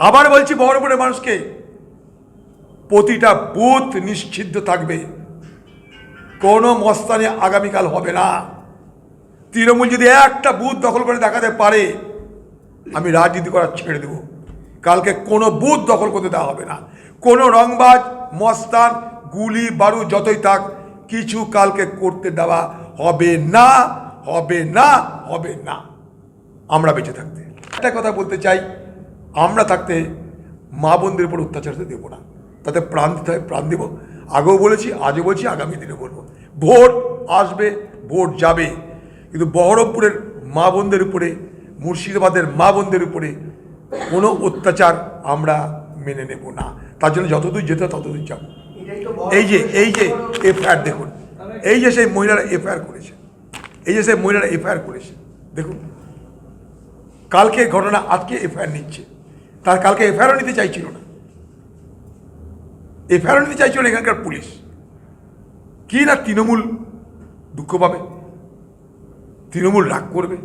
আবার বলছি বড় বহরমপুরের মানুষকে, প্রতিটা বুথ নিশ্চিদ্ধ থাকবে। কোনো মস্তানি আগামীকাল হবে না। তৃণমূল যদি একটা বুথ দখল করে দেখাতে পারে, আমি রাজনীতি করা ছেড়ে দেব। কালকে কোনো বুথ দখল করতে দেওয়া হবে না। কোনো রংবাজ, মস্তান, গুলি, বারু, যতই থাক, কিছু কালকে করতে দেওয়া হবে না হবে না হবে না। আমরা বেঁচে থাকতে। একটা কথা বলতে চাই আমরা থাকতে মা বোনদের উপর অত্যাচার হতে দেবো না। তাতে প্রাণ দিতে হয়, প্রাণ দেবো। আগেও বলেছি, আজও বলছি, আগামী দিনে বলব। ভোট আসবে, ভোট যাবে। কিন্তু বহরমপুরের মা বোনদের উপরে, মুর্শিদাবাদের মা বোনদের উপরে কোনো অত্যাচার আমরা মেনে নেব না। তার জন্য যতদূর যেতে ততদূর যাব। এই যে এই যে এফআইআর দেখুন। এই যে সেই মহিলারা এফআইআর করেছে। এই যে সেই মহিলারা এফআইআর করেছে। দেখুন, কালকে ঘটনা, আজকে এফআইআর নিচ্ছে। তার কালকে এফআইআরও নিতে চাইছিল না। এফআইআরও নিতে চাইছিল এখানকার পুলিশ। কি না তৃণমূল দুঃখ পাবে? তৃণমূল রাগ করবে?